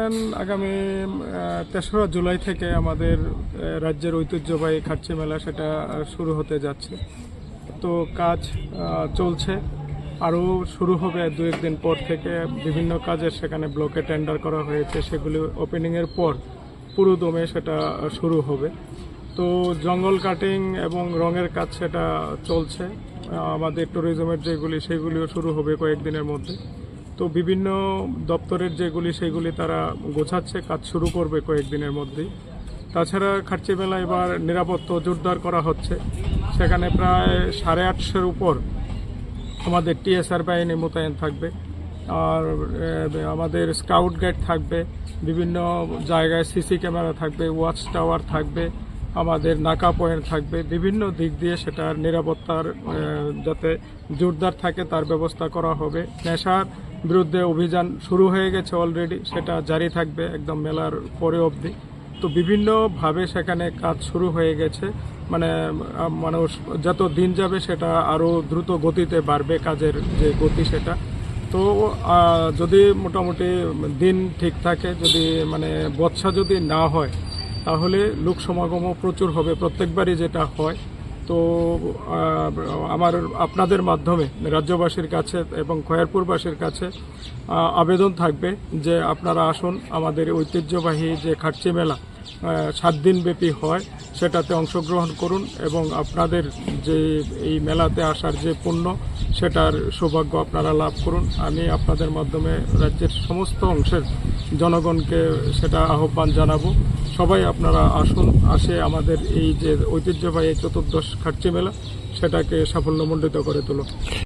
জানেন আগামী তেসরা জুলাই থেকে আমাদের রাজ্যের ঐতিহ্যবাহী খার্চি মেলা সেটা শুরু হতে যাচ্ছে। তো কাজ চলছে। আরও শুরু হবে দু একদিন পর থেকে। বিভিন্ন কাজের সেখানে ব্লকে টেন্ডার করা হয়েছে। সেগুলি ওপেনিংয়ের পর পুরো দমে সেটা শুরু হবে। তো জঙ্গল কাটিং এবং রঙের কাজ সেটা চলছে। আমাদের ট্যুরিজমের যেগুলি, সেগুলিও শুরু হবে কয়েকদিনের মধ্যে। তো বিভিন্ন দপ্তরের যেগুলি সেগুলি তারা গোছাচ্ছে, কাজ শুরু করবে কয়েকদিনের মধ্যেই। তাছাড়া খার্চি মেলা এবার নিরাপত্তা জোরদার করা হচ্ছে। সেখানে প্রায় সাড়ে আটশোর উপর আমাদের টিএসআর বাহিনী মোতায়েন থাকবে। আর আমাদের স্কাউট গাইড থাকবে। বিভিন্ন জায়গায় সিসি ক্যামেরা থাকবে, ওয়াচ টাওয়ার থাকবে। আমাদের নাকা পয়েন্ট থাকবে। বিভিন্ন দিক দিয়ে সেটার নিরাপত্তার যাতে জোরদার থাকে তার ব্যবস্থা করা হবে। নেশার বিরুদ্ধে অভিযান শুরু হয়ে গেছে অলরেডি সেটা জারি থাকবে একদম মেলার পরে অবধি। তো বিভিন্নভাবে সেখানে কাজ শুরু হয়ে গেছে। মানে মানুষ যত দিন যাবে সেটা আরও দ্রুত গতিতে বাড়বে, কাজের যে গতি সেটা। তো যদি মোটামুটি দিন ঠিক থাকে, যদি মানে বর্ষা যদি না হয় তাহলে লোক সমাগমও প্রচুর হবে, প্রত্যেকবারই যেটা হয়। তো আমার, আপনাদের মাধ্যমে রাজ্যবাসীর কাছে এবং খয়েরপুরবাসীর কাছে আবেদন থাকবে যে আপনারা আসুন আমাদের ঐতিহ্যবাহী যে খাটচি মেলা সাত দিন ব্যাপী হয়, সেটাতে অংশগ্রহণ করুন এবং আপনাদের যে এই মেলাতে আসার যে পণ্য, সেটার সৌভাগ্য আপনারা লাভ করুন। আমি আপনাদের মাধ্যমে রাজ্যের সমস্ত অংশের জনগণকে সেটা আহ্বান জানাব। সবাই আপনারা আসুন, আসে আমাদের এই যে ঐতিহ্যবাহী চতুর্দশ খাটচি মেলা, সেটাকে সাফল্যমণ্ডিত করে তুলুন।